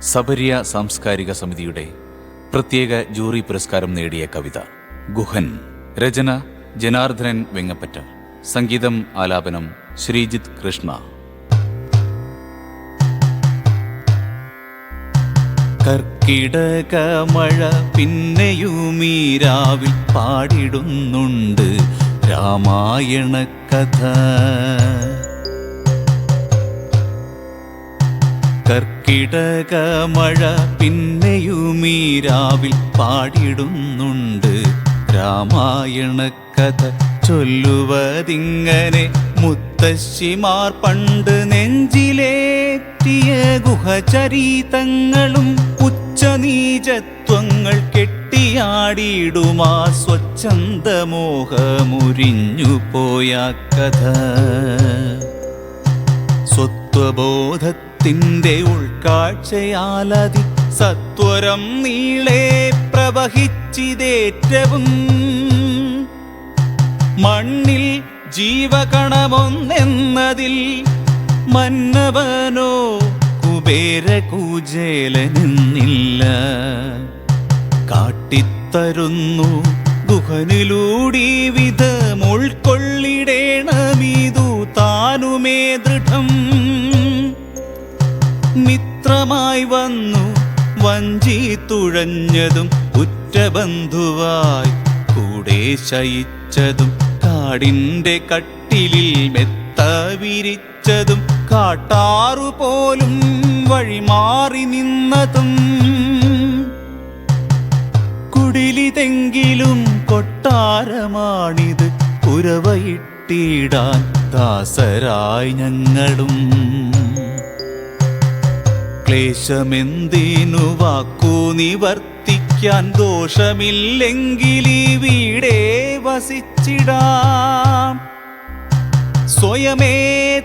സബരിയ സാംസ്കാരിക സമിതിയുടെ പ്രത്യേക ജൂറി പുരസ്കാരം നേടിയ കവിത ഗുഹൻ രചന ജനാർദ്ദനൻ വെങ്ങപ്പറ്റ സംഗീതം ആലാപനം ശ്രീജിത് കൃഷ്ണ. കർക്കിടക മഴ പിന്നെയുമീരാവിൽ പാടിടുന്നുണ്ട് രാമായണ കഥ. കർക്കിടക മഴ പിന്നെയുമീരാവിൽ പാടിടുന്നുണ്ട്. രാമായണ കഥ ചൊല്ലുവതിങ്ങനെ മുത്തശ്ശിമാർ പണ്ട് നെഞ്ചിലേറ്റിയ ഗുഹചരീതങ്ങളും ഉച്ചനീചത്വങ്ങൾ കെട്ടിയാടിയിടുമാ സ്വച്ഛന്ദമോഹമുരിഞ്ഞു പോയ കഥ. സ്വത്വബോധത്തിന്റെ ഉൾക്കാഴ്ചയാലതി സത്വരം നീളെ പ്രവഹിച്ചിതേറ്റവും. മണ്ണിൽ ജീവകണമൊന്നെന്നതിൽ മന്നവനോ കുബേരകൂജേലനെന്നില്ല. കാട്ടിത്തരുന്നു ഗുഹനിലൂടി വിധം മിത്രമായി വന്നു. വഞ്ചി തുഴഞ്ഞതും ഉറ്റബന്ധുവായി കൂടെ ശയിച്ചതും കാടിന്റെ കട്ടിലിൽ മെത്ത വിരിച്ചതും കാട്ടാറു പോലും വഴിമാറി നിന്നതും. കുടിലിതെങ്കിലും കൊട്ടാരമാണിത്. ഉരവയിട്ടിടാൻ ദാസരായി ഞങ്ങളും. ക്ലേശമെന്തിനു വാക്കു നിവർത്തിക്കാൻ ദോഷമില്ലെങ്കിൽ ഈ വീടേ വസിച്ചിടാം. സ്വയമേ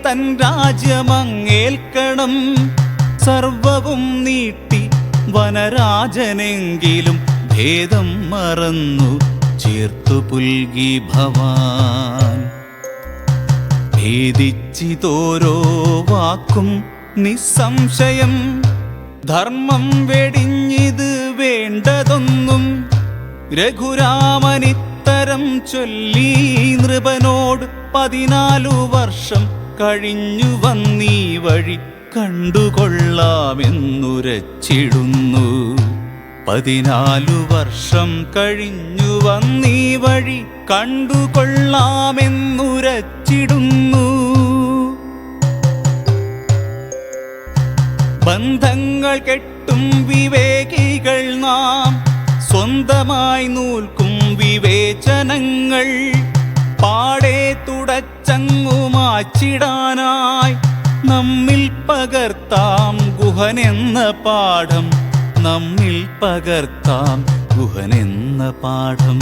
തൻ രാജ്യമങ്ങേൽക്കണം. സർവവും നീട്ടി വനരാജനെങ്കിലും ഭേദം മറന്നു ചേർത്തു പുൽകി ഭവാൻ. ഭേദിച്ചിതോരോ വാക്കും നിസ്സംശയം ധർമ്മം വെടിഞ്ഞിത് വേണ്ടതൊന്നും രഘുരാമനിത്തരം ചൊല്ലി നൃപനോട് പതിനാലു വർഷം കഴിഞ്ഞു വന്നീ വഴി കണ്ടുകൊള്ളാമെന്നുരച്ചിടുന്നു. പതിനാലു വർഷം കഴിഞ്ഞു വന്നീ വഴി കണ്ടുകൊള്ളാമെന്നുരച്ചിടുന്നു. ബന്ധങ്ങൾ കെട്ടും വിവേകികൾ നാം. സ്വന്തമായി നൂൽക്കും വിവേചനങ്ങൾ പാടെ തുടച്ചങ്ങു മാച്ചിടാനായി. നമ്മിൽ പകർത്താം ഗുഹനെന്ന പാഠം. നമ്മിൽ പകർത്താം ഗുഹനെന്ന പാഠം.